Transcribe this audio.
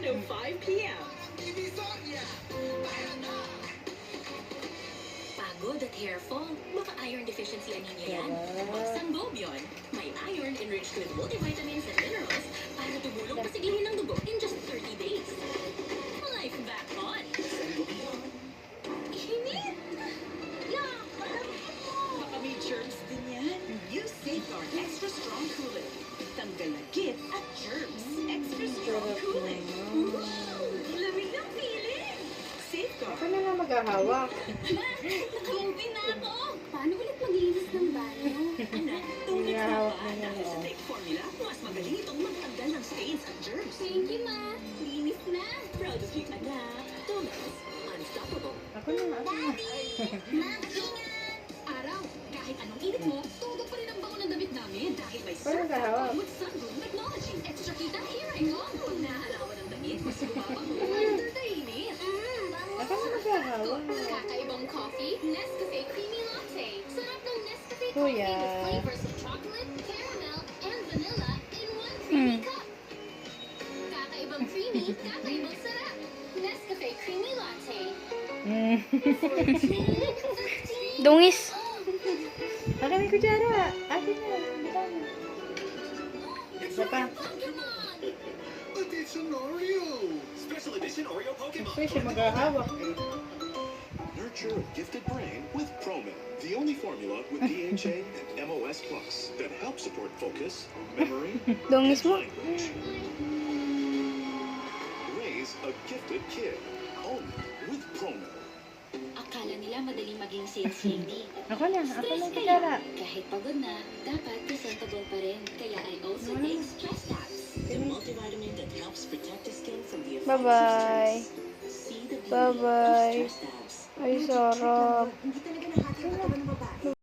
7.05 p.m. Pagod at hair fall? Baka iron deficiency anemia yan. Sarap. Magsangobion. May iron enriched with multivitamins and Na maghahawak. Nakauwi na ako! Paano ulit maglinis ng banyo? Anak, ka Hawak ba? mo na Dahil sa lang. Take Formula, mas magaling itong magtanggal ng stains at germs. Thank you, Ma. Linis na. Proud of you, anak. Thomas, unstoppable. Ako na, ako na. Araw, kahit anong init mo, todo pa rin ang baon ng damit namin dahil may Parang kahawak. with sunroom technology. Extra kita, here I Kakaibang coffee, Nescafe Creamy Latte. Sarap ng Nescafe Kuya. coffee with flavors of chocolate, caramel, and vanilla in one creamy Hmm. cup. Kakaibang creamy, kakaibang sarap. Nescafe Creamy Latte. Mm. Dungis. Akin may kutsara. Akin na. Isa pa. An Oreo! Special edition Oreo Pokemon. Kasi siya maghahawak eh. Nurture a gifted brain with Promil, the only formula with DHA and MOS Plus that helps support focus, memory, Dungis mo. language. Raise a gifted kid. Only with Promil. Akala nila madaling maging sales lady. Ako na. Ako na Stress kutsara. kaya, kahit pagod na, dapat presentable pa rin. Kaya I also take stress tabs. The multivitamin that helps protect the skin from the effects Bye-bye. of stress. See the beauty Bye-bye. Ay, sarap. Hindi talaga nakakakatawan ng babae.